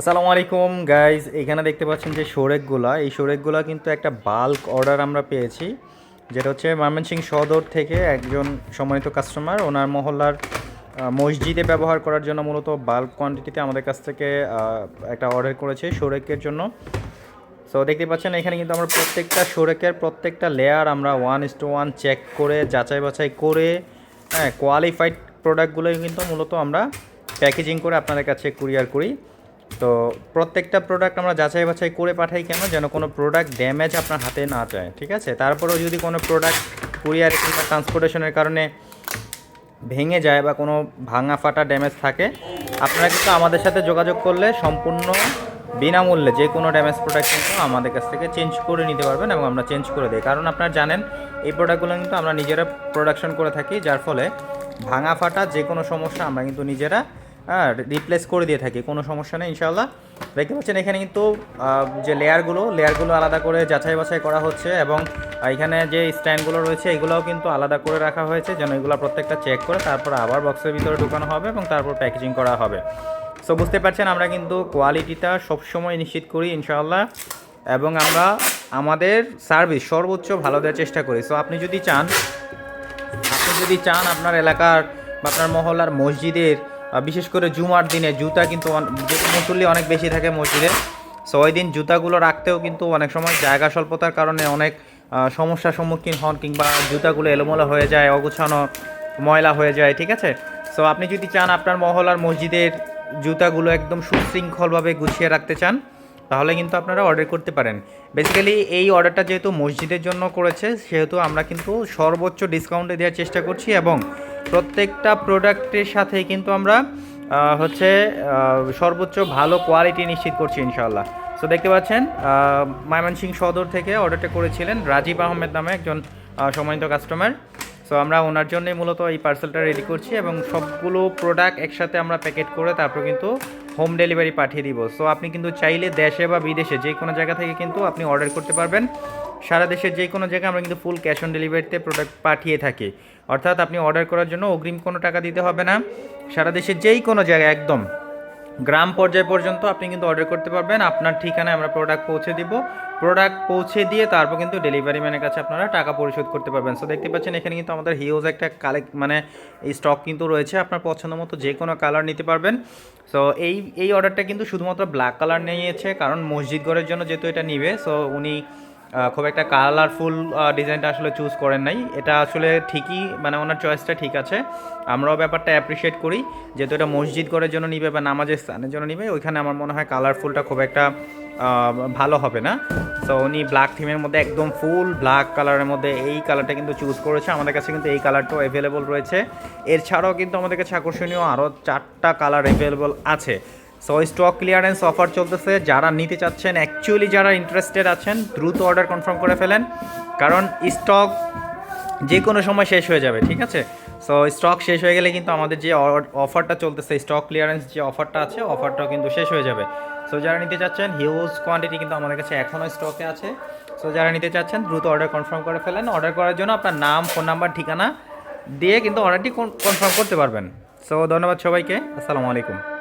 আসসালামু আলাইকুম গাইজ এখানে দেখতে পাচ্ছেন যে শোরেকগুলা এই শোরেকগুলা কিন্তু একটা বাল্ক অর্ডার আমরা পেয়েছি, যেটা হচ্ছে ময়মনসিং সদর থেকে একজন সম্মানিত কাস্টমার ওনার মহল্লার মসজিদে ব্যবহার করার জন্য মূলত বাল্ক কোয়ান্টিটিতে আমাদের কাছ থেকে একটা অর্ডার করেছে শোরেকের জন্য। সো দেখতে পাচ্ছেন, এখানে কিন্তু আমরা প্রত্যেকটা শোরেকের প্রত্যেকটা লেয়ার আমরা one is to one check করে, যাচাই বাছাই করে হ্যাঁ কোয়ালিফাইড প্রোডাক্টগুলোই কিন্তু মূলত আমরা প্যাকেজিং করে আপনাদের কাছে কুরিয়ার করি। তো প্রত্যেকটা প্রোডাক্ট আমরা যাচাই বাছাই করে পাঠাই কেন? যেন কোনো প্রোডাক্ট ড্যামেজ আপনার হাতে না যায়, ঠিক আছে? তারপরেও যদি কোনো প্রোডাক্ট কুরিয়ার কিংবা ট্রান্সপোর্টেশনের কারণে ভেঙে যায় বা কোনো ভাঙা ফাটা ড্যামেজ থাকে, আপনারা কিন্তু আমাদের সাথে যোগাযোগ করলে সম্পূর্ণ বিনামূল্যে যে কোনো ড্যামেজ প্রোডাক্ট কিন্তু আমাদের কাছ থেকে চেঞ্জ করে নিতে পারবেন এবং আমরা চেঞ্জ করে দিই। কারণ আপনারা জানেন, এই প্রোডাক্টগুলো কিন্তু আমরা নিজেরা প্রোডাকশন করে থাকি, যার ফলে ভাঙা ফাটা যে কোনো সমস্যা আমরা কিন্তু নিজেরা হ্যাঁ রিপ্লেস করে দিয়ে থাকি, কোনো সমস্যা নেই ইনশাল্লাহ দেখতে পাচ্ছেন এখানে কিন্তু যে লেয়ারগুলো লেয়ারগুলো আলাদা করে যাচাই বাছাই করা হচ্ছে এবং এখানে যে স্ট্যান্ডগুলো রয়েছে, এগুলোও কিন্তু আলাদা করে রাখা হয়েছে, যেন এগুলো প্রত্যেকটা চেক করে তারপর আবার বক্সের ভিতরে ঢুকানো হবে এবং তারপর প্যাকেজিং করা হবে। সো বুঝতে পারছেন, আমরা কিন্তু কোয়ালিটিটা সবসময় নিশ্চিত করি, ইনশাআল্লাহ। এবং আমরা আমাদের সার্ভিস সর্বোচ্চ ভালো দেওয়ার চেষ্টা করি। সো আপনি যদি চান, আপনি যদি চান আপনার এলাকার বা আপনার মহল্লার মসজিদের বিশেষ করে জুমার দিনে জুতা কিন্তু মুসল্লি অনেক বেশি থাকে মসজিদে। সো ওই দিন জুতাগুলো রাখতেও কিন্তু অনেক সময় জায়গা স্বল্পতার কারণে অনেক সমস্যার সম্মুখীন হন কিংবা জুতাগুলো এলোমেলো হয়ে যায়, অগুছানো ময়লা হয়ে যায়, ঠিক আছে? সো আপনি যদি চান আপনার মহলার মসজিদের জুতাগুলো একদম সুশৃঙ্খলভাবে গুছিয়ে রাখতে চান তাহলে কিন্তু আপনারা অর্ডার করতে পারেন। বেসিক্যালি এই অর্ডারটা যেহেতু মসজিদের জন্য করেছে, সেহেতু আমরা কিন্তু সর্বোচ্চ ডিসকাউন্টে দেওয়ার চেষ্টা করছি এবং প্রত্যেকটা প্রোডাক্টের সাথেই কিন্তু আমরা হচ্ছে সর্বোচ্চ ভালো কোয়ালিটি নিশ্চিত করছি ইনশাআল্লাহ। সো দেখতে পাচ্ছেন ময়মনসিং সদর থেকে অর্ডারটা করেছিলেন রাজীব আহমেদ নামে একজন সম্মানিত কাস্টমার সো আমরা ওনার জন্যই মূলত এই পার্সেলটা রেডি করছি এবং সবগুলো প্রোডাক্ট একসাথে আমরা প্যাকেট করে তারপর কিন্তু হোম ডেলিভারি পাঠিয়ে দিব। সো আপনি কিন্তু চাইলে দেশে বা বিদেশে যে কোনো জায়গা থেকে কিন্তু আপনি অর্ডার করতে পারবেন। সারা দেশের যে কোনো জায়গায় আমরা কিন্তু ফুল ক্যাশ অন ডেলিভারিতে প্রোডাক্ট পাঠিয়ে থাকি। অর্থাৎ আপনি অর্ডার করার জন্য অগ্রিম কোনো টাকা দিতে হবে না। সারা দেশের যেই কোনো জায়গায়, একদম। গ্রাম পর্যায় পর্যন্ত আপনি কিন্তু অর্ডার করতে পারবেন। আপনার ঠিকানায় আমরা প্রোডাক্ট পৌঁছে দিব। প্রোডাক্ট পৌঁছে দিয়ে তারপর কিন্তু ডেলিভারি ম্যানের কাছে আপনারা টাকা পরিশোধ করতে পারবেন। সো দেখতে পাচ্ছেন, এখানে কিন্তু আমাদের হিউজ একটা কালেক্ট মানে এই স্টক কিন্তু রয়েছে। আপনার পছন্দ মতো যে কোনো কালার নিতে পারবেন। সো এই এই অর্ডারটা কিন্তু শুধুমাত্র ব্ল্যাক কালার নিয়েছে। কারণ মসজিদ ঘরের জন্য যেহেতু এটা নিবে সো উনি খুব একটা কালারফুল ডিজাইনটা আসলে চুজ করেন নাই। এটা আসলে ঠিকই মানে ওনার চয়েসটা ঠিক আছে। আমরাও ব্যাপারটা অ্যাপ্রিসিয়েট করি, যেহেতু এটা মসজিদ করার জন্য নিবে বা নামাজের স্থানের জন্য নিবে, ওইখানে আমার মনে হয় কালারফুলটা খুব একটা ভালো হবে না। তো উনি ব্ল্যাক থিমের মধ্যে একদম ফুল ব্ল্যাক কালারের মধ্যে এই কালারটা কিন্তু চুজ করেছে। আমাদের কাছে কিন্তু এই কালারটাও অ্যাভেলেবল রয়েছে। এছাড়াও কিন্তু আমাদের কাছে আকর্ষণীয় আরও চারটা কালার অ্যাভেলেবল আছে। সো স্টক ক্লিয়ারেন্স অফার চলতেছে। যারা নিতে চাচ্ছেন অ্যাকচুয়ালি যারা ইন্টারেস্টেড আছেন, দ্রুত অর্ডার কনফার্ম করে ফেলেন। কারণ স্টক যে কোনো সময় শেষ হয়ে যাবে, ঠিক আছে? সো স্টক শেষ হয়ে গেলে কিন্তু আমাদের যে অফারটা চলতেছে স্টক ক্লিয়ারেন্স যে অফারটা আছে অফারটাও কিন্তু শেষ হয়ে যাবে। সো যারা নিতে চাচ্ছেন হিউজ কোয়ান্টিটি কিন্তু আমাদের কাছে এখনও স্টকে আছে। সো যারা নিতে চাচ্ছেন, দ্রুত অর্ডার কনফার্ম করে ফেলেন। অর্ডার করার জন্য আপনার নাম ফোন নাম্বার ঠিকানা দিয়ে কিন্তু অর্ডারটি কনফার্ম করতে পারবেন। সো ধন্যবাদ সবাইকে। আসসালামু আলাইকুম।